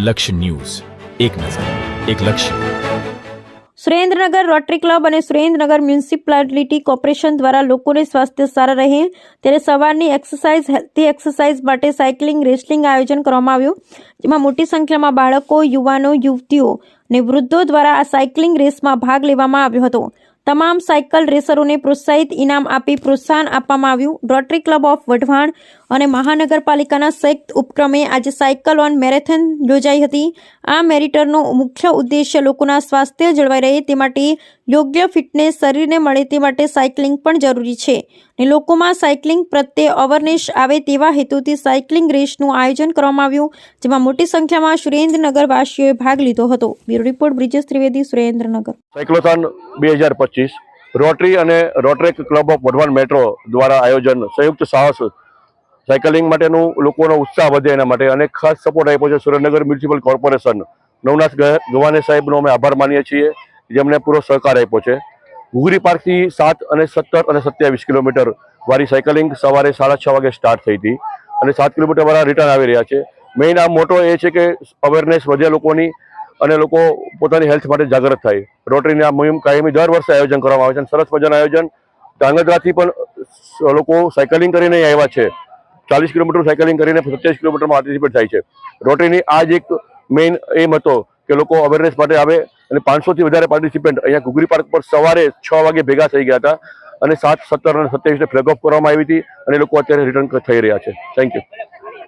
લક્ષ્ય ન્યૂઝ. એક નજર, એક લક્ષ્ય. સુરેન્દ્રનગર રોટરી ક્લબ અને સુરેન્દ્રનગર મ્યુનિસિપાલિટી કોર્પોરેશન દ્વારા લોકોને સ્વાસ્થ્ય સારા રહે. ત્યારે સવારની એક્સરસાઇઝ, હેલ્ધી એક્સરસાઇઝ માટે સાયકલિંગ, રેસલિંગ આયોજન કરવામાં આવ્યું. જેમાં મોટી સંખ્યામાં બાળકો, યુવાનો, યુવતીઓ અને વૃદ્ધો દ્વારા આ સાયકલિંગ રેસમાં ભાગ લેવામાં આવ્યો હતો. તમામ સાયકલ રેસરોને પ્રોત્સાહિત ઇનામ આપી પ્રોત્સાહન આપવામાં આવ્યું. રોટરી ક્લબ ઓફ વઢવાણ અને મહાનગરપાલિકાના સંયુક્ત ઉપક્રમે આજે સાયકલ ઓન મેરેથોન યોજાઈ હતી. આ મેરિટરનો મુખ્ય ઉદ્દેશ્ય લોકોના સ્વાસ્થ્ય જળવાઈ રહે તે માટે યોગ્ય ફિટનેસ શરીરને મળે તે માટે સાયકલિંગ પણ જરૂરી છે. અને લોકોમાં સાયકલિંગ પ્રત્યે અવેરનેસ આવે તેવા હેતુથી સાયકલિંગ રેસનું આયોજન કરવામાં આવ્યું, જેમાં મોટી સંખ્યામાં સુરેન્દ્રનગરવાસીઓએ ભાગ લીધો હતો. Bureau report, Brijesh Trivedi, Surendranagar. Cyclothon બે હજાર પચીસ, રોટરી અને Rotaract club of Wadhwan metro દ્વારા આયોજન સંયુક્ત સાહસ સાયકલિંગ માટેનું લોકોનો ઉત્સાહ વધે એના માટે અને ખાસ સપોર્ટ આપ્યો છે સુરેન્દ્રનગર મ્યુનિસિપલ કોર્પોરેશન. નવનાથ ગવાને સાહેબનો અમે આભાર માનીએ છીએ. જેમણે પૂરો સહકાર આપ્યો છે. ઘુઘરી પાર્કથી સાત અને સત્તર અને સત્યાવીસ કિલોમીટર વાળી સાયકલિંગ સવારે સાડા છ વાગે સ્ટાર્ટ થઈ હતી અને સાત કિલોમીટર વાળા રિટર્ન આવી રહ્યા છે. મેઇન આ મોટો એ છે કે અવેરનેસ વધે લોકોની અને લોકો પોતાની હેલ્થ માટે જાગૃત થાય. રોટરીની આ મુહિમ કાયમી દર વર્ષે આયોજન કરવામાં આવે છે અને સરસ મજાનું આયોજન ધાંગધ્રાથી પણ લોકો સાયકલિંગ કરીને આવ્યા છે. ચાલીસ કિલોમીટર સાયકલિંગ કરીને સત્યાવીસ કિલોમીટરમાં પાર્ટિસિપેટ થાય છે. રોટરીની આ જ એક મેઇન એમ હતો કે લોકો અવેરનેસ માટે આવે અને પાંચસોથી વધારે પાર્ટિસિપન્ટ અહીંયા ઘુઘરી પાર્ક પર સવારે છ વાગે ભેગા થઈ ગયા હતા અને સાત, સત્તર અને સત્યાવીસને ફ્લેગ ઓફ કરવામાં આવી હતી અને લોકો અત્યારે રિટર્ન થઈ રહ્યા છે. Thank you